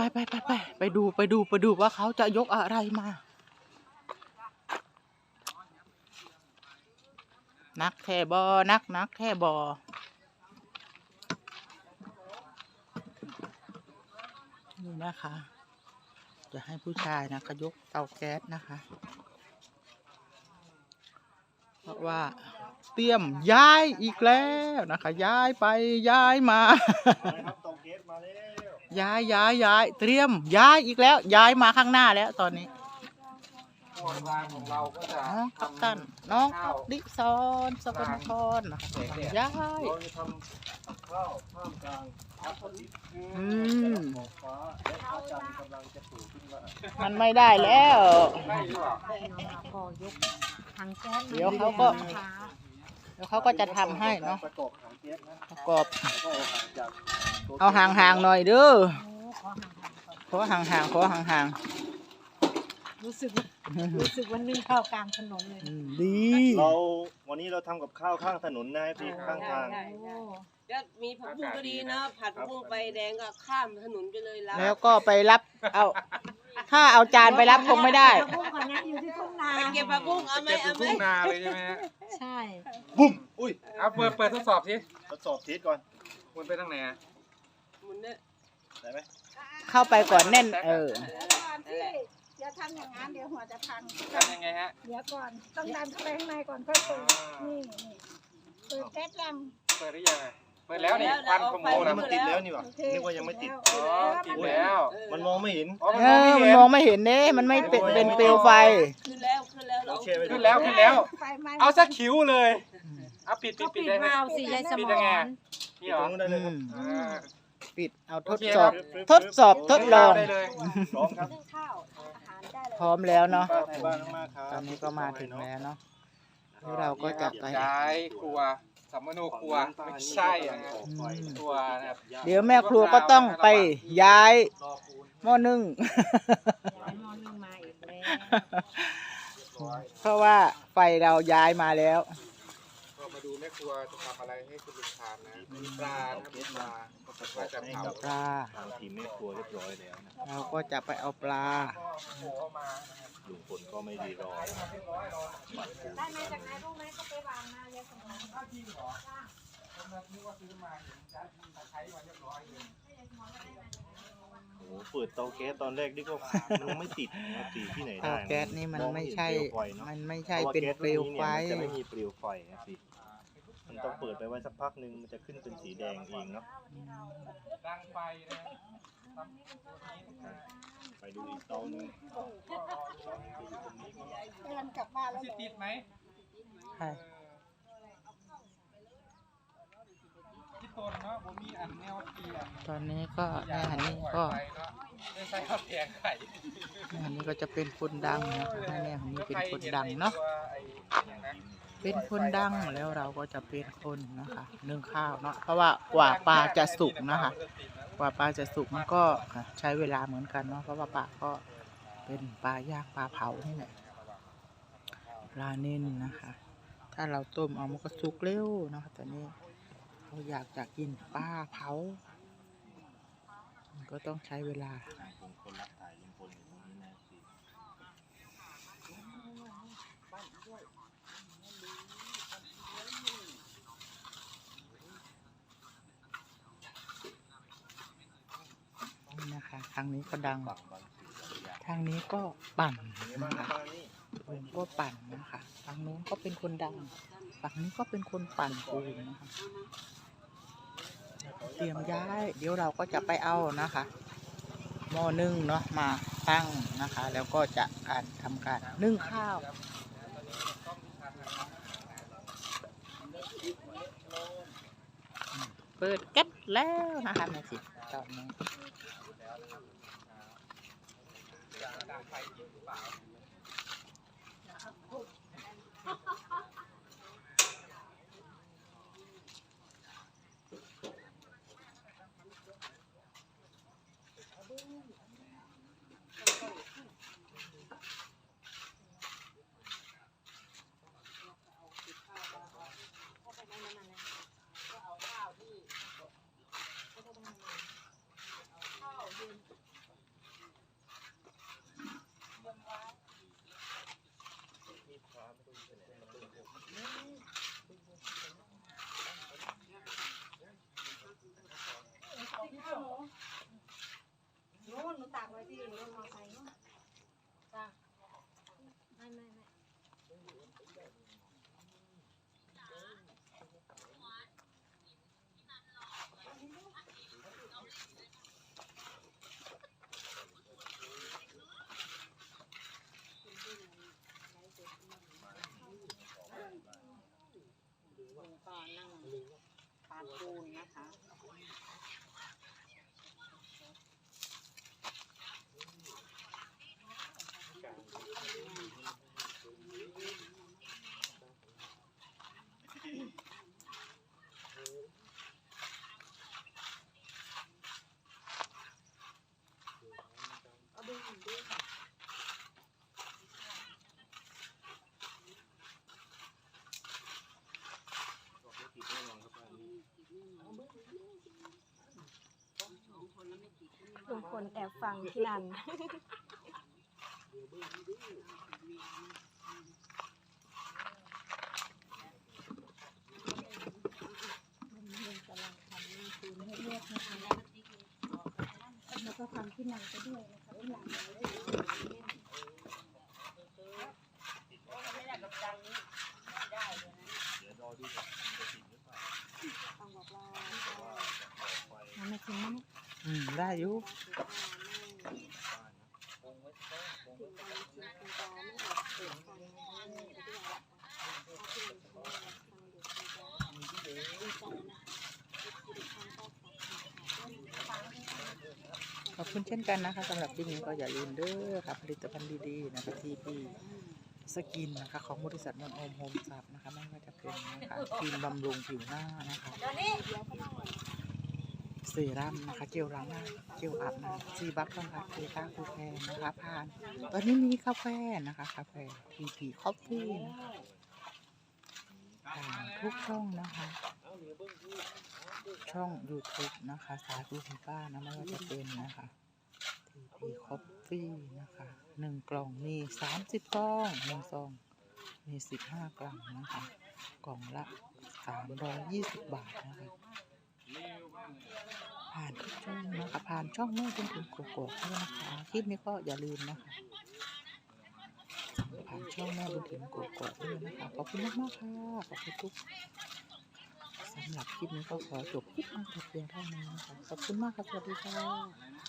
ไปไปไปไปไปดูไปดูไปดูว่าเขาจะยกอะไรมา นักแท่บอนักนักแท่บอนี่นะคะ จะให้ผู้ชายนะคะยกเตาแก๊สนะคะ เพราะว่าเตรียมย้ายอีกแล้วนะคะ ย้ายไปย้ายมาครับตเกมาแล้ว ย้ายย้ายย้ายเตรียม ย้ายอีกแล้ว ย้ายมาข้างหน้าแล้วตอนนี้โรงงานของเราก็จะน้องกัปตันน้องดิซอนสกลนครนะคะย้ายเราจะทำข้าวท่ามกลางพระอาทิตย์อืมหมอกฟ้าและพระจันทร์กำลังจะถูกขึ้นมามันไม่ได้แล้วได้หรือเปล่าก็ยกถังแก๊สมเดี๋ยวเขาก็ช้า แล้วเขาก็จะทำให้เนาะประกอบถังแก๊สนะประกอบแล้วก็เอาห่างจากตัวเอาห่างๆหน่อยเด้อโอ้ขอห่างๆก่อนขอห่างๆขอห่างรู้สึกว่ารู้สึกว่านึ่งข้าวกลางถนนเลยๆอืมดีเราวันนี้เราทำกับข้าวข้างถนนนะพี่ข้างทางโอ้ แล้วมีผักบุ้งก็ดีนะผัดผักบุ้งไฟแดงก็ข้ามถนนไปเลยแล้ว แล้วก็ไปรับเอา ถ้าเอาจานไปรับคงไม่ได้ผักบุ้งก่อนนะอยู่ที่ทุ่งนาไปเก็บผักบุ้งเอาไหมเก็บเป็นเอาไหมทุ่งนาเลยใช่ไหมฮะใช่บุ้มอุ้ยเอาเปิดเปิดทดสอบสิทดสอบเทสก่อนมันไปทางไหนอะหมุนเนี่ยได้ไหมเข้าไปก่อนแน่น เอออย่าทำอย่างนั้นเดี๋ยวหัวจะพัง ทำยังไงฮะเดี๋ยวก่อน ต้องดันเข้าไปข้างในก่อนค่อยเปิดนี่นี่เปิดแก๊สยังเปิดหรือยังอะเปิดแล้วนี่ควันขโมโอ้ยนี่นะมันติดแล้วนี่หว่าโอเคนึกว่ายังไม่ติด อ๋อติดแล้วมันมองไม่เห็นอ๋อมันเอมองไม่อเห็มันนมองไม่เห็นเด้มันไม่เป็นเป็นเปลวไฟ ขึ้นแล้ว ขึ้นแล้วเราโอเคไปดูขึ้นแล้วขึ้นแล้ว ไฟไหม้เอาสักคิ้วเลยเอาปิดปิก็ดปิปิดดได้ไหมวาล์วสิยายสปิดมยังไงรอะปินี่ดเหรตรองนู้นได้เลยครับอืม อ่า ปิดเอาทโอดเคสอบปึ๊บทดสอบทดลอง ได้เลย พร้อมครับนึ่งข้าวอาหารได้เลย พร้อมแล้วเนาะป้าไทยบ้านมากครับ ตอนนี้ก็มาถึงแล้วเนาะแล้วเราก็จะไป ย้ายครัว สัมมโนครัวไม่ใช่อะฮะอืมครัวนะครับเดี๋ยวแม่ครัวก็ต้องไปย้ายหม้อนึ่ง ย้ายหม้อนึ่งมาอีกแล้วเพราะว่าไฟเราย้ายมาแล้ว ก็มาดูแม่ครัวจะทำอะไรให้คุณลุงทานนะมีปลานะครับปลา ก็จะเผาปลาทางทีมแม่ครัวเรียบร้อยแล้วนะเราก็จะไปเอาปลาโผล่มาลุงพลก็ไม่ดีรอนะครับได้มาจากไหนรู้ไหมก็ไปวางมาเลยสมรโอ้โหเปิดเตาแก๊สตอนแรกนี่ก็มันไม่ติดนะครับติดที่ไหนเตาได้แก๊สนี่มันไม่ใช่องเห็นเปลวไฟเนอะมันไม่ใช่พราะว่าเป็นแก๊สเปลวไฟเนี่ยมันจะไม่มีเปลวไฟนะสิ มันต้องเปิดไปไว้สักพักหนึ่งมันจะขึ้นเป็นสีแดงเองเนาะดังไฟนะไปดูอีกเตาหนึงเดินกลับบ้านแล้วจะติดไหมใช่ที่ต้นเนาะผมมีอันแนวเปลี่ยนตอนนี้ก็แม่ฮันนี่ก็ไม่ใช่ข้าวแกงไข่แม่ฮันนี่ก็จะเป็นคนดังนะให้แม่ฮันนี่เป็นคนดังเนาะ เป็นคนดังแล้วเราก็จะเป็นคนนะคะนึ่งข้าวเนาะเพราะว่ากว่าปลาจะสุกนะคะ กว่าปลาจะสุกมันก็ใช้เวลาเหมือนกันเนาะเพราะว่าปลาก็เป็นปลาย่างปลาเผานี่แหละปลาเน้นนะคะ ถ้าเราต้มเอามันก็สุกเร็วนะคะแต่นี้เราอยากจะกินปลาเผา มันก็ต้องใช้เวลา ลุงพลรักถ่ายลุงพลอยู่ตรงนี้นะสิ นี่นะคะ ทางนี้ก็ดังปักบางสีบางอย่างทางนี้ก็ปั่นนี่บ้านะงคะบ้างนี่ผมก็ปั่นนะคะฝั่งนู้นก็เป็นคนดัง ฝั่งนี้ก็เป็นคนปั่นปูนนะคะ เตรียมย้าย เดี๋ยวเราก็จะไปเอานะคะหม้อนึ่งเนาะมาตั้งนะคะ แล้วก็จะการทำการนึ่งข้าวเปิดแก๊สแล้วนะคะแม่ จิตอนนี้เ Mama, ลุงพลแอบฟังพี่นัน แล้วก็ฟังพี่นันไปด้วยนะคะพี่นันเดี๋ยวรอดูก่อนมันจะติดหรือเปล่าต้องบอกว่าเพราะว่าจะออกไฟมันไม่ทิ้งมันอืม ได้อยู่ขอบคุณเช่นกันนะคะสำหรับคลิปนี้ก็อย่าลืมเด้อค่ะผลิตภัณฑ์ดีๆนะคะที่พี่สกินนะคะของบริษัทนนโอมโฮมซับนะคะไม่ว่าจะเป็นนะคะครีมบำรุงผิวหน้านะคะ เซรั่มนะคะเจลล้างหน้าเจลอาบน้ำซีบัคคอนแทคเกต้าคูแพนนะคะผ่าน ตอนนี้มีกาแฟนะคะกาแฟทีพีคอฟฟี่นะคะผ่านทุกช่องนะคะ ช่อง YouTube นะคะ สาธุคุณป้านะไม่ว่าจะเป็นนะคะทีพีคอฟฟี่นะคะหนึ่งกล่องมีสามสิบกล่องหนึ่งซองมีสิบห้ากล่องนะคะ กล่องละสามร้อยยี่สิบบาทนะคะ ผ่านทุกช่องนะคะผ่านช่องแม่จนถึงโกโกด้วยนะคะคลิปนี้ก็อย่าลืมนะคะผ่านช่องแม่จนถึงโกโกด้วยนะคะขอบคุณมากมากๆค่ะขอบคุณทุกสำหรับคลิปนี้ก็ขอจบคลิปมาแต่เพียงเท่านี้นะคะขอบคุณมากค่ะสวัสดีค่ะ